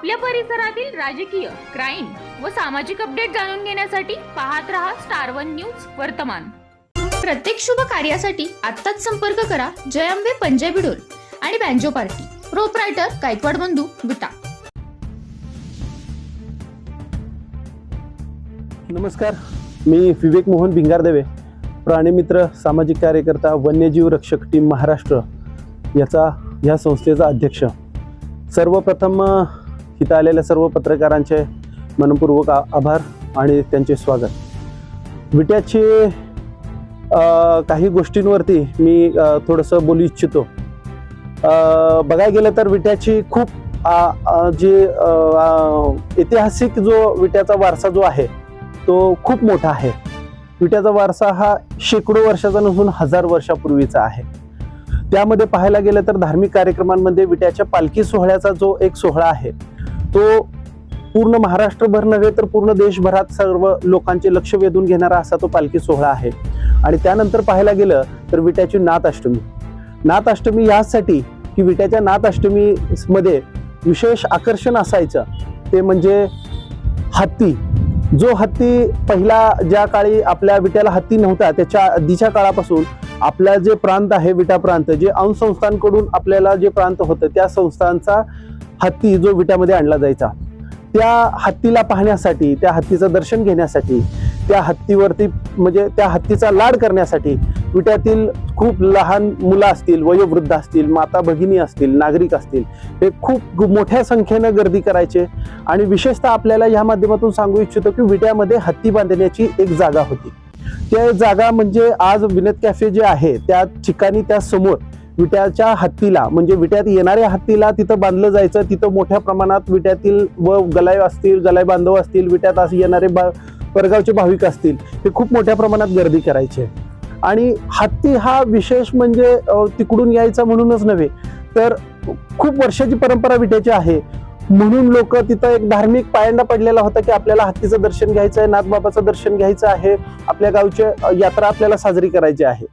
आपल्या परिसरातील राजकीय क्राईम व सामाजिक अपडेट जाणून घेण्यासाठी पाहत रहा स्टार वन न्यूज वर्तमान. प्रत्येक शुभ कार्यासाठी आत्ताच संपर्क करा जयंबे पंजाबी डोल आणि बँजो पार्टी. प्रोपरायटर गायकवाड बंधू विटा नमस्कार मी विवेक मोहन भिंगारदेवे प्राणीमित्र सामाजिक कार्यकर्ता वन्यजीव रक्षक टीम महाराष्ट्र याचा ह्या संस्थेचा अध्यक्ष. सर्वप्रथम इथं आलेल्या सर्व पत्रकारांचे मनपूर्वक आ- आभार आणि त्यांचे स्वागत. विट्याचे काही गोष्टींवरती मी थोडंसं बोलू इच्छितो. बघायला गेलं तर विट्याची खूप जे ऐतिहासिक जो विट्याचा वारसा जो आहे तो खूप मोठा आहे. विट्याचा वारसा हा शेकडो वर्षाचा नसून हजार वर्षापूर्वीचा आहे. त्यामध्ये पाहायला गेलं तर धार्मिक कार्यक्रमांमध्ये विट्याच्या पालखी सोहळ्याचा जो एक सोहळा आहे तो पूर्ण महाराष्ट्रभर नव्हे तर पूर्ण देशभरात सर्व लोकांचे लक्ष वेधून घेणारा असा तो पालखी सोहळा आहे. आणि त्यानंतर पाहायला गेलं तर विट्याची नाथाष्टमी नाथाष्टमी यासाठी की विट्याच्या नाथाष्टमीमध्ये विशेष आकर्षण असायचं ते म्हणजे हत्ती. जो हत्ती पहिला ज्या काळी आपल्या विट्याला हत्ती नव्हता त्याच्या आधीच्या काळापासून आपला जे प्रांत आहे विटा प्रांत जे अंश संस्थांकडून आपल्याला जे प्रांत होतं त्या संस्थांचा हत्ती जो विट्यामध्ये आणला जायचा त्या हत्तीला पाहण्यासाठी त्या हत्तीचं दर्शन घेण्यासाठी त्या हत्तीवरती म्हणजे त्या हत्तीचा लाड करण्यासाठी विट्यातील खूप लहान मुलं असतील वयोवृद्ध असतील माता भगिनी असतील नागरिक असतील हे खूप मोठ्या संख्येनं गर्दी करायचे. आणि विशेषतः आपल्याला या माध्यमातून सांगू इच्छितो की विट्यामध्ये हत्ती बांधण्याची एक जागा होती. त्या जागा म्हणजे आज विनोद कॅफे जे आहे त्या ठिकाणी त्या समोर विट्याच्या हत्तीला म्हणजे विट्यात येणाऱ्या हत्तीला तिथं बांधलं जायचं तिथं मोठ्या प्रमाणात विट्यातील व गलाय असतील गलाय बांधव असतील विट्यात असे येणारे बा परगावचे भाविक असतील हे खूप मोठ्या प्रमाणात गर्दी करायचे. आणि हत्ती हा विशेष म्हणजे तिकडून यायचा म्हणूनच नव्हे तर खूप वर्षाची परंपरा विट्याची आहे. म्हणून लोक तिथं एक धार्मिक पायंडा पडलेला होता की आपल्याला हत्तीचं दर्शन घ्यायचं आहे नाथबाबाचं दर्शन घ्यायचं आहे आपल्या गावची यात्रा आपल्याला साजरी करायची आहे.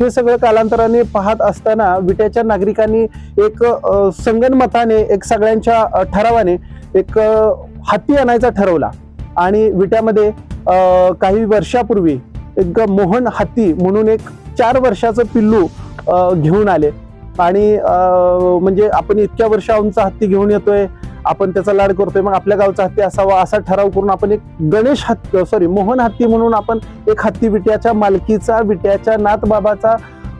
हे सगळं कालांतराने पाहत असताना विट्याच्या नागरिकांनी एक संगणमताने संगनमताने एक सगळ्यांच्या ठरावाने एक अ, हत्ती आणायचा ठरवला. आणि विट्यामध्ये काही वर्षापूर्वी एक मोहन हत्ती म्हणून एक चार वर्षाचं पिल्लू घेऊन आले. आणि म्हणजे आपण इतक्या वर्ष हत्ती घेऊन येतोय. आपण त्याचा लाड करतोय मग आपल्या गावचा हत्ती असावा असा ठराव करून आपण एक गणेश हत्ती सॉरी मोहन हत्ती म्हणून आपण एक हत्ती विट्याच्या मालकीचा विट्याच्या नातबाबाचा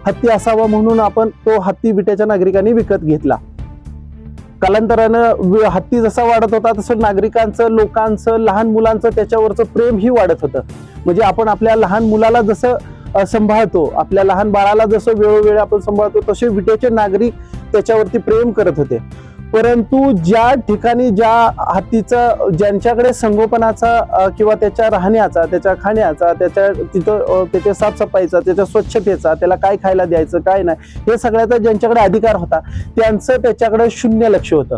हत्ती असावा म्हणून आपण तो हत्ती विट्याच्या नागरिकांनी विकत घेतला. कालांतरानं हत्ती जसा वाढत होता तसं नागरिकांचं लोकांचं लहान मुलांचं त्याच्यावरचं प्रेम ही वाढत होतं. म्हणजे आपण आपल्या लहान मुलाला जसं सांभाळतो आपल्या लहान बाळाला जसं वेळोवेळी आपण सांभाळतो तसे विट्याचे नागरिक त्याच्यावरती प्रेम करत होते. परंतु ज्या ठिकाणी ज्या हत्तीचं ज्यांच्याकडे संगोपनाचा किंवा त्याच्या राहण्याचा त्याच्या खाण्याचा त्याच्या तिथं त्याच्या साफसफाईचा त्याच्या स्वच्छतेचा त्याला काय खायला द्यायचं काय नाही हे सगळ्याचा ज्यांच्याकडे अधिकार होता त्यांचं त्याच्याकडे शून्य लक्ष होतं.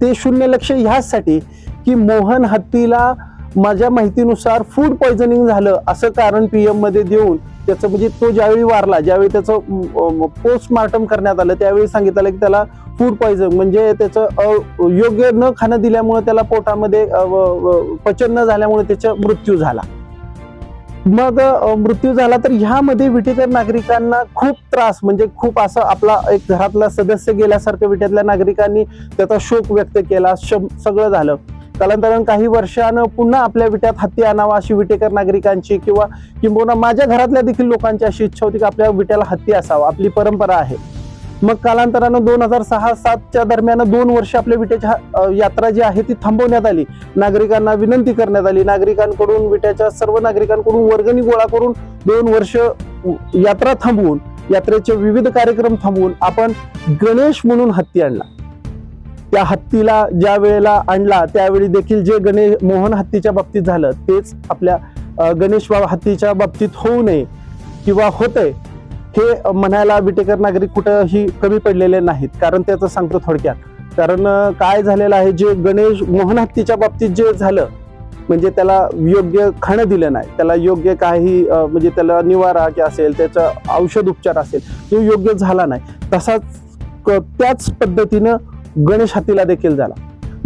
ते शून्य लक्ष ह्यासाठी की मोहन हत्तीला माझ्या माहितीनुसार फूड पॉयझनिंग झालं असं कारण पी मध्ये देऊन त्याचं म्हणजे तो ज्यावेळी वारला ज्यावेळी त्याचं पोस्टमार्टम करण्यात आलं त्यावेळी सांगितलं की त्याला फूड पॉइझन म्हणजे त्याचं योग्य न खाणं दिल्यामुळे त्याला पोटामध्ये व- पचन न झाल्यामुळे त्याचा मृत्यू झाला. मग मृत्यू झाला तर ह्यामध्ये विटेकर नागरिकांना खूप त्रास म्हणजे खूप असं आपला एक घरातला सदस्य गेल्यासारखं विट्यातल्या नागरिकांनी त्याचा शोक व्यक्त केला शम- सगळं झालं. कालांतरानं काही वर्षानं पुन्हा आपल्या विट्यात हत्ती आणावा अशी विटेकर नागरिकांची किंवा किंबहुना माझ्या घरातल्या देखील लोकांची अशी इच्छा होती की आपल्या विट्याला हत्ती असावा आपली परंपरा आहे. मग कालांतरानं दोन हजार सहा सातच्या दरम्यान दोन वर्ष आपल्या विट्याच्या यात्रा जी आहे ती थांबवण्यात आली. नागरिकांना विनंती करण्यात आली. नागरिकांकडून विट्याच्या सर्व नागरिकांकडून वर्गणी गोळा करून दोन वर्ष यात्रा थांबवून यात्रेचे विविध कार्यक्रम थांबवून आपण गणेश म्हणून हत्ती आणला. त्या हत्तीला ज्या वेळेला आणला त्यावेळी देखील जे गणेश मोहन हत्तीच्या बाबतीत झालं तेच आपल्या गणेश हत्तीच्या बाबतीत होऊ नये किंवा होतंय. हे म्हणायला विटेकर नागरिक कुठंही कमी पडलेले नाहीत. कारण त्याचं सांगतो थोडक्यात. कारण काय झालेलं आहे जे गणेश मोहन हत्तीच्या बाबतीत जे झालं म्हणजे त्याला योग्य खाणं दिलं नाही. त्याला योग्य काही म्हणजे त्याला निवारा की असेल त्याचा औषध उपचार असेल तो योग्य झाला नाही. तसाच क- त्याच पद्धतीनं गणेश हत्तीला देखील झाला.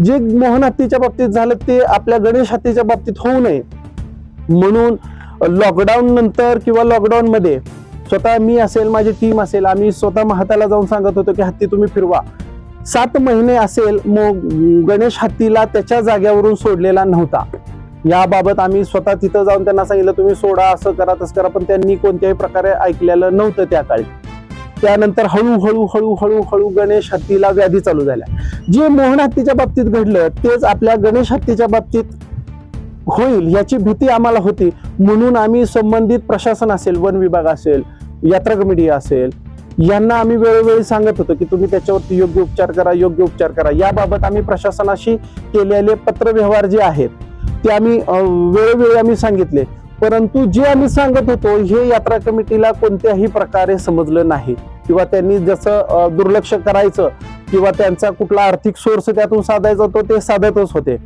जे मोहन हत्तीच्या बाबतीत झालं ते आपल्या गणेश हत्तीच्या बाबतीत होऊ नये. म्हणून लॉकडाऊन नंतर किंवा लॉकडाऊन मध्ये स्वतः मी असेल माझी टीम असेल आम्ही स्वतः महाताला जाऊन सांगत होतो की हत्ती तुम्ही फिरवा. सात महिने असेल मग गणेश हत्तीला त्याच्या जाग्यावरून सोडलेला नव्हता. याबाबत आम्ही स्वतः तिथं जाऊन त्यांना सांगितलं तुम्ही सोडा असं करा तसं करा. पण त्यांनी कोणत्याही प्रकारे ऐकलेलं नव्हतं त्या काळी. त्यानंतर हळूहळू हळूहळू हळू गणेश हत्तीला व्याधी चालू झाल्या. जे मोहन हत्तीच्या बाबतीत घडलं तेच आपल्या गणेश हत्तीच्या बाबतीत होईल याची भीती आम्हाला होती. म्हणून आम्ही संबंधित प्रशासन असेल वन विभाग असेल यात्रा कमिटी असेल यांना आम्ही वेळोवेळी सांगत होतो की तुम्ही त्याच्यावरती योग्य उपचार करा योग्य उपचार करा. याबाबत आम्ही प्रशासनाशी केलेले पत्रव्यवहार जे आहेत ते आम्ही वेळोवेळी आम्ही सांगितले. परंतु जे आम्ही सांगत होतो हे यात्रा कमिटीला कोणत्याही प्रकारे समजलं नाही. किंवा त्यांनी जसं दुर्लक्ष करायचं किंवा त्यांचा कुठला आर्थिक सोर्स त्यातून साधायचा तो ते साधतच होते.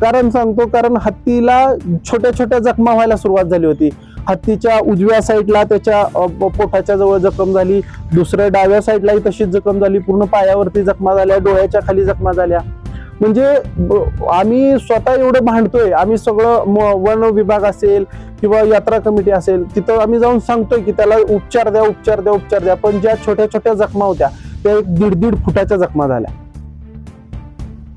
कारण सांगतो कारण हत्तीला छोट्या छोट्या जखमा व्हायला सुरुवात झाली होती. हत्तीच्या उजव्या साईडला त्याच्या पोटाच्या जवळ जखम झाली. दुसऱ्या डाव्या साईडलाही तशीच जखम झाली. पूर्ण पायावरती जखमा झाल्या डोळ्याच्या खाली जखमा झाल्या. म्हणजे ब- आम्ही स्वतः एवढं भांडतोय. आम्ही सगळं म- वन विभाग असेल किंवा यात्रा कमिटी असेल तिथं आम्ही जाऊन सांगतोय की त्याला उपचार द्या उपचार द्या उपचार द्या. पण ज्या छोट्या छोट्या जखमा होत्या त्या एक दीड दीड फुटाच्या जखमा झाल्या.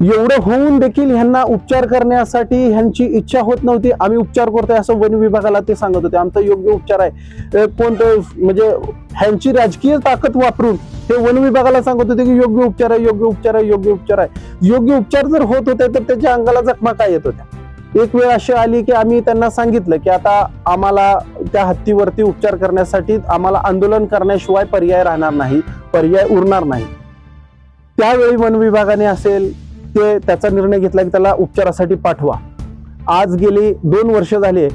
एवढं होऊन देखील ह्यांना उपचार करण्यासाठी ह्यांची इच्छा होत नव्हती. आम्ही उपचार करतोय असं वन विभागाला ते सांगत होते. आमचा योग्य उपचार आहे. कोणतं म्हणजे ह्यांची राजकीय ताकद वापरून हे वन विभागाला सांगत होते की योग्य उपचार आहे योग्य उपचार आहे योग्य उपचार आहे. योग्य उपचार जर होत होते तर त्याच्या अंगाला जखमा काय येत होत्या? एक वेळ अशी आली की आम्ही त्यांना सांगितलं की आता आम्हाला त्या हत्तीवरती उपचार करण्यासाठी आम्हाला आंदोलन करण्याशिवाय पर्याय राहणार नाही पर्याय उरणार नाही. त्यावेळी वन विभागाने असेल ते त्याचा निर्णय घेतला की त्याला उपचारासाठी पाठवा. आज गेली दोन वर्ष झाले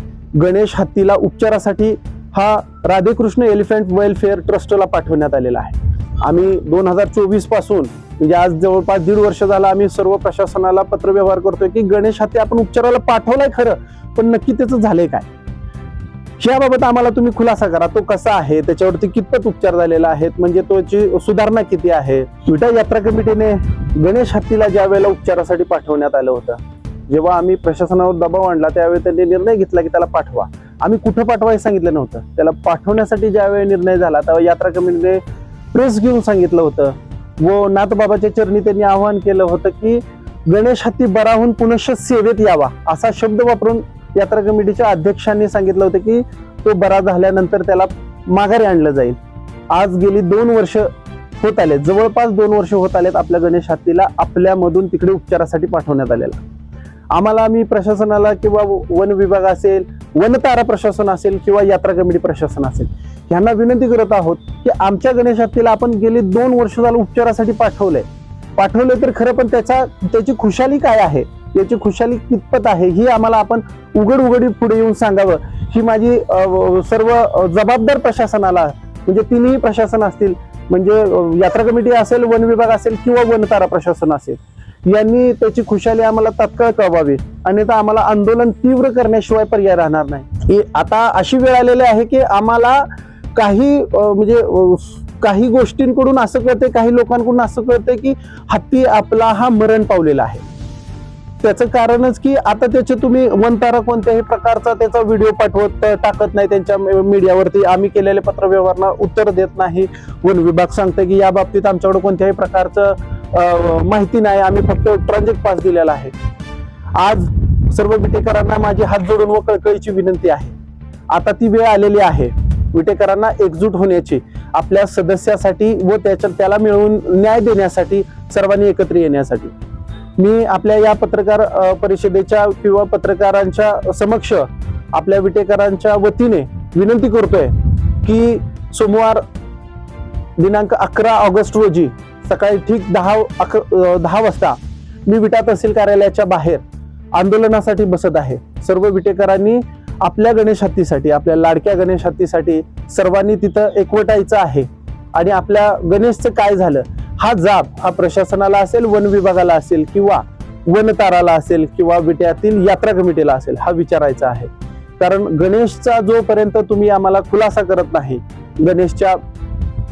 गणेश हत्तीला उपचारासाठी हा राधेकृष्ण एलिफंट वेलफेअर ट्रस्टला पाठवण्यात आलेला आहे. आम्ही दोन हजार चोवीसपासून म्हणजे आज जवळपास दीड वर्ष झाला आम्ही सर्व प्रशासनाला पत्रव्यवहार करतोय की गणेश हत्ती आपण उपचाराला पाठवलाय खरं पण नक्की त्याचं झालंय काय? याबाबत आम्हाला तुम्ही खुलासा करा. तो कसा आहे? त्याच्यावरती कितपत उपचार झालेला आहेत? म्हणजे तोची सुधारणा किती आहे? विटा यात्रा कमिटीने गणेश हत्तीला ज्या वेळेला उपचारासाठी पाठवण्यात आलं होतं जेव्हा आम्ही प्रशासनावर दबाव आणला त्यावेळी त्यांनी निर्णय घेतला की त्याला पाठवा. आम्ही कुठं पाठवायला सांगितलं नव्हतं. त्याला पाठवण्यासाठी ज्यावेळी निर्णय झाला तेव्हा यात्रा कमिटीने प्रेस घेऊन सांगितलं होतं व नाथबाबाच्या चरणी त्यांनी आवाहन केलं होतं की गणेश हत्ती बराहून पुनश्च सेवेत यावा असा शब्द वापरून यात्रा कमिटीच्या अध्यक्षांनी सांगितलं होतं की तो बरा झाल्यानंतर त्याला माघारी आणलं जाईल. आज गेली दोन वर्ष होत आले जवळपास दोन वर्ष होत आलेत आपल्या गणेश हत्तीला आपल्यामधून तिकडे उपचारासाठी पाठवण्यात आलेला. आम्हाला आम्ही प्रशासनाला किंवा वन विभाग असेल वनतारा प्रशासन असेल किंवा यात्रा कमिटी प्रशासन असेल यांना विनंती करत आहोत की आमच्या गणेश हत्तीला आपण गेली दोन वर्ष झालं उपचारासाठी पाठवलंय. पाठवलं तर खरं पण त्याचा त्याची खुशाली काय आहे? याची खुशाली कितपत आहे ही आम्हाला आपण उघड उघडी पुढे येऊन सांगावं. ही माझी सर्व जबाबदार प्रशासनाला म्हणजे तिन्ही प्रशासन असतील म्हणजे यात्रा कमिटी असेल वन विभाग असेल किंवा वनतारा प्रशासन असेल यांनी त्याची खुशाली आम्हाला तत्काळ कळवावी. आणि तर आम्हाला आंदोलन तीव्र करण्याशिवाय पर्याय राहणार नाही. आता अशी वेळ आलेली आहे की आम्हाला काही म्हणजे काही गोष्टींकडून असं कळतंय काही लोकांकडून असं कळतंय की हत्ती आपला हा मरण पावलेला आहे. त्याचं कारणच की आता त्याचे तुम्ही वनतारा कोणत्याही प्रकारचा त्याचा व्हिडिओ पाठवत टाकत नाही त्यांच्या मीडियावरती आम्ही केलेले पत्रव्यवहारांना उत्तर देत नाही. वन विभाग सांगतं की या बाबतीत आमच्याकडे कोणत्याही प्रकारचं माहिती नाही. आम्ही फक्त ट्रान्झेक्ट पास दिलेला आहे. आज सर्व विटेकरांना माझी हात जोडून व कळकळीची विनंती आहे. आता ती वेळ आलेली आहे. विटेकरांना एकजूट होण्याची आपल्या सदस्यासाठी व त्याच्या त्याला मिळवून न्याय देण्यासाठी सर्वांनी एकत्र येण्यासाठी. मी आपल्या या पत्रकार परिषदेच्या किंवा पत्रकारांच्या समक्ष आपल्या विटेकरांच्या वतीने विनंती करतोय की सोमवार दिनांक अकरा ऑगस्ट रोजी सकाळी ठीक दहा अक दहा वाजता मी विटा तहसील कार्यालयाच्या बाहेर आंदोलनासाठी बसत आहे. सर्व विटेकरांनी आपल्या गणेश हत्तीसाठी आपल्या लाडक्या गणेश हत्तीसाठी सर्वांनी तिथं एकवटायचं आहे. आणि आपल्या गणेशचं काय झालं? हा जाब हा प्रशासनाला असेल वन विभागाला असेल किंवा वनताराला असेल किंवा विट्यातील यात्रा कमिटीला असेल हा विचारायचा आहे. कारण गणेशचा जोपर्यंत तुम्ही आम्हाला खुलासा करत नाही गणेशच्या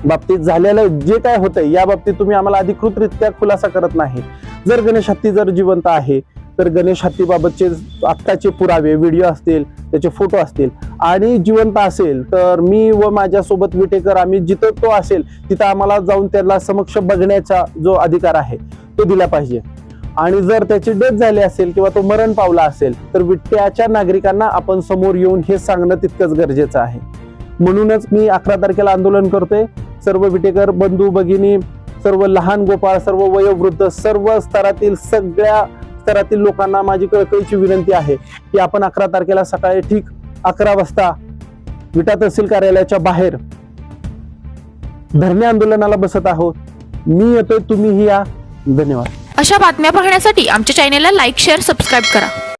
बाबतीत झालेलं जे काय होतंय या बाबतीत तुम्ही आम्हाला अधिकृतरित्या खुलासा करत नाही. जर गणेश हत्ती जर जिवंत आहे तर गणेश हत्तीबाबतचे आत्ताचे पुरावे व्हिडिओ असतील त्याचे फोटो असतील. आणि जिवंत असेल तर मी व माझ्यासोबत विटेकर आम्ही जिथं तो असेल तिथं आम्हाला जाऊन त्याला समक्ष बघण्याचा जो अधिकार आहे तो दिला पाहिजे. आणि जर त्याची डेथ झाली असेल किंवा तो मरण पावला असेल तर विट्ट्याच्या नागरिकांना आपण समोर येऊन हे सांगणं तितकंच गरजेचं आहे. म्हणूनच मी अकरा तारखेला आंदोलन करतोय. सर्व विटेकर बंधू भगिनी सर्व लहान गोपाळ सर्व वयोवृद्ध सर्व स्तरातील सगळ्या परिसरातील लोकांना माझी कळकळीची विनंती आहे की आपण अकरा तारखेला सकाळी ठीक अकरा वाजता विटा तहसील कार्यालयाच्या बाहेर धरणे आंदोलनाला बसत आहोत. मी येतोय तुम्हीही या. धन्यवाद. अशा बातम्या पाहण्यासाठी आमच्या चॅनेलला लाईक शेअर सबस्क्राईब करा.